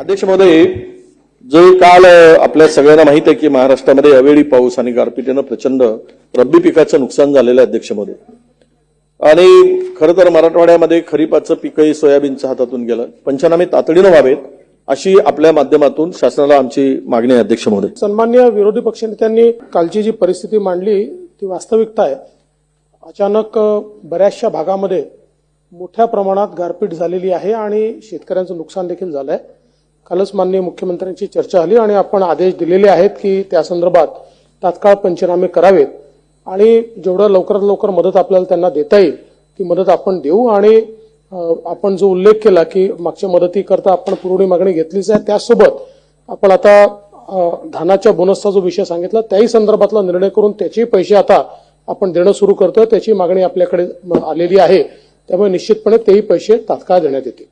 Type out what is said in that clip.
अध्यक्ष महोदय जो काल आपल्या सगळ्यांना माहीत आहे की महाराष्ट्रामध्ये अवेळी पाऊस आणि गारपिटीनं प्रचंड रब्बी पिकाचं नुकसान झालेलं आहे अध्यक्ष महोदय. आणि खरं तर मराठवाड्यामध्ये खरीपाचं पिकही सोयाबीनच्या हातातून गेलं. पंचनामे तातडीनं व्हावेत अशी आपल्या माध्यमातून शासनाला आमची मागणी आहे अध्यक्ष महोदय. सन्मान्य विरोधी पक्षनेत्यांनी कालची जी परिस्थिती मांडली ती वास्तविकता आहे. अचानक बऱ्याचशा भागामध्ये मोठ्या प्रमाणात गारपीट झालेली आहे आणि शेतकऱ्यांचं नुकसान देखील झालंय. कालच माननीय मुख्यमंत्र्यांची चर्चा झाली आणि आपण आदेश दिलेले आहेत की त्या संदर्भात तात्काळ पंचनामे करावेत. आणि जेवढं लवकरात लवकर मदत आपल्याला त्यांना देता येईल ती मदत आपण देऊ. आणि आपण जो उल्लेख केला की मागच्या मदतीकरता आपण पुरवणी मागणी घेतलीच आहे त्यासोबत आपण आता धानाच्या बोनसचा जो विषय सांगितला त्याही संदर्भातला निर्णय करून त्याचे पैसे आता आपण देणं सुरू करतोय त्याची मागणी आपल्याकडे आलेली आहे. त्यामुळे निश्चितपणे तेही पैसे तात्काळ देण्यात येतील.